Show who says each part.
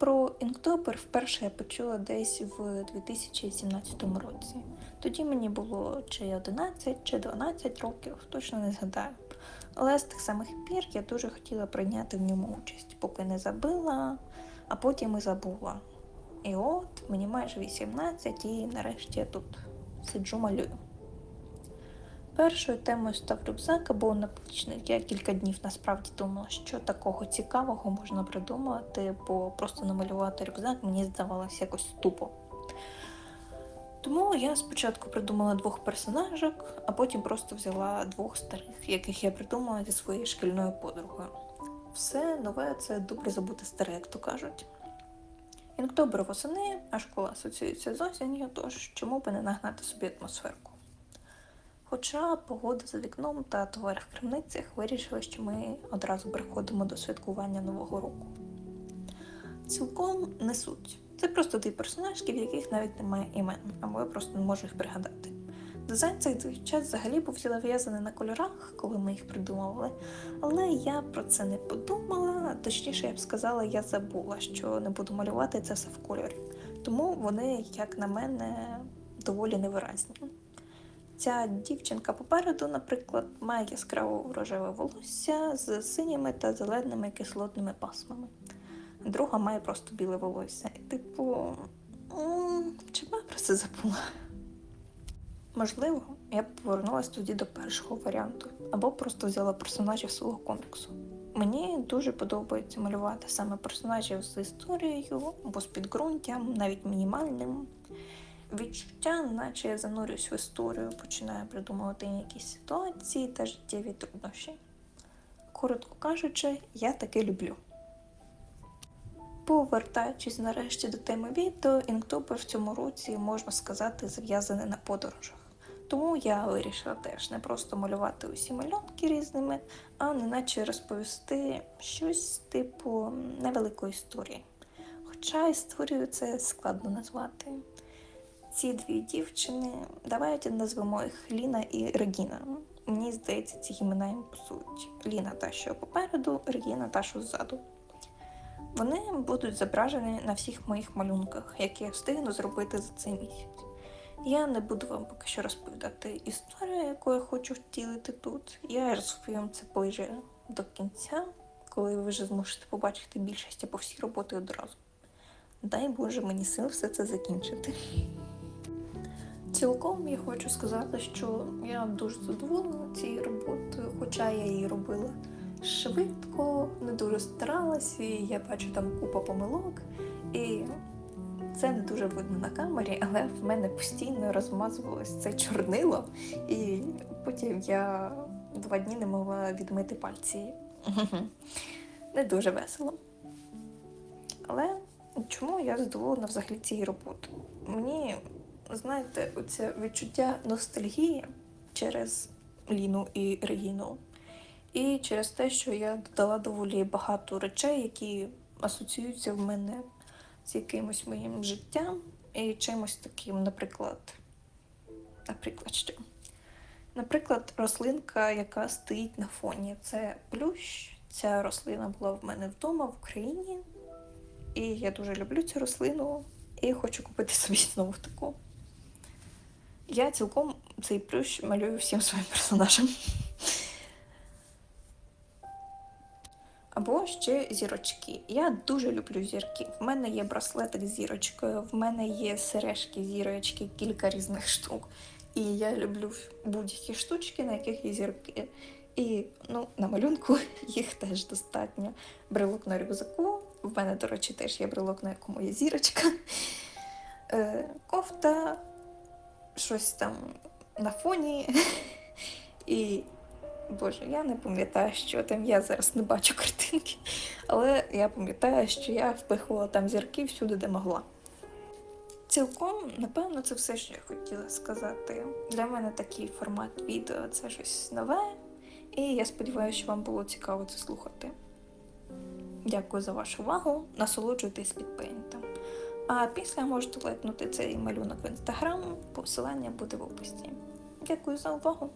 Speaker 1: Про інктобер вперше я почула десь в 2017 році. Тоді мені було чи 11, чи 12 років, точно не згадаю. Але з тих самих пір я дуже хотіла прийняти в ньому участь, поки не забила, а потім і забула. І от мені майже 18, і нарешті я тут сиджу малюю. Першою темою став рюкзак або наплічник. Я кілька днів насправді думала, що такого цікавого можна придумати, бо просто намалювати рюкзак мені здавалося якось тупо. Тому я спочатку придумала двох персонажок, а потім просто взяла двох старих, яких я придумала зі своєю шкільною подругою. Все нове це добре забути старе, як то кажуть. Інктобер восени, а школа асоціюється з осінню, тож чому би не нагнати собі атмосферку. Хоча погода за вікном та товари в крамницях вирішили, що ми одразу переходимо до святкування Нового року. Цілком не суть. Це просто ті персонажки, в яких навіть немає імен, або я просто не можу їх пригадати. Дизайн цей час взагалі був зав'язаний на кольорах, коли ми їх придумували, але я про це не подумала. Точніше, я б сказала, я забула, що не буду малювати це все в кольорі. Тому вони, як на мене, доволі невиразні. Ця дівчинка попереду, наприклад, має яскраво рожеве волосся з синіми та зеленими кислотними пасмами. Друга має просто біле волосся. І, типу, чому я про це забула? Можливо, я б повернулася тоді до першого варіанту, або просто взяла персонажів свого коміксу. Мені дуже подобається малювати саме персонажів з історією або з підґрунтям, навіть мінімальним. Відчуття, наче я занурююсь в історію, починаю придумувати якісь ситуації та життєві труднощі. Коротко кажучи, я таке люблю. Повертаючись нарешті до теми відео, інктобер в цьому році, можна сказати, зав'язаний на подорожах. Тому я вирішила теж не просто малювати усі малюнки різними, а неначе розповісти щось типу невеликої історії. Хоча історію це складно назвати. Ці дві дівчини, давайте назвемо їх Ліна і Регіна. Мені здається, ці імена їм пасують. Ліна та, що попереду, Регіна та, що ззаду. Вони будуть зображені на всіх моїх малюнках, які я встигну зробити за цей місяць. Я не буду вам поки що розповідати історію, яку я хочу втілити тут. Я розповім це ближче до кінця, коли ви вже зможете побачити більшість або всі роботи одразу. Дай Боже мені сил все це закінчити. Цілком я хочу сказати, що я дуже задоволена цією роботою, хоча я її робила швидко, не дуже старалась, і я бачу там купа помилок. І це не дуже видно на камері, але в мене постійно розмазувалось це чорнило, і потім я два дні не могла відмити пальці. Не дуже весело. Але чому я задоволена взагалі цією роботою? Мені, знаєте, оце відчуття ностальгії через Ліну і Регіну. І через те, що я додала доволі багато речей, які асоціюються в мене з якимось моїм життям і чимось таким, наприклад, наприклад, що? Наприклад, рослинка, яка стоїть на фоні. Це плющ. Ця рослина була в мене вдома в Україні. І я дуже люблю цю рослину і хочу купити собі знову таку. Я цілком цей плющ малюю всім своїм персонажам. Або ще зірочки. Я дуже люблю зірки. В мене є браслетик з зірочкою, в мене є сережки зірочки, кілька різних штук. І я люблю будь-які штучки, на яких є зірки. І ну, на малюнку їх теж достатньо. Брелок на рюкзаку. В мене, до речі, теж є брелок, на якому є зірочка. Е, кофта, щось там на фоні. І Боже, я не пам'ятаю, що там я зараз не бачу картинки, але я пам'ятаю, що я впихувала там зірки всюди, де могла. Цілком, напевно, це все, що я хотіла сказати. Для мене такий формат відео це щось нове, і я сподіваюся, що вам було цікаво це слухати. Дякую за вашу увагу, насолоджуйтесь підпейнтом. А після можете лайкнути цей малюнок в інстаграм, посилання буде в описі. Дякую за увагу!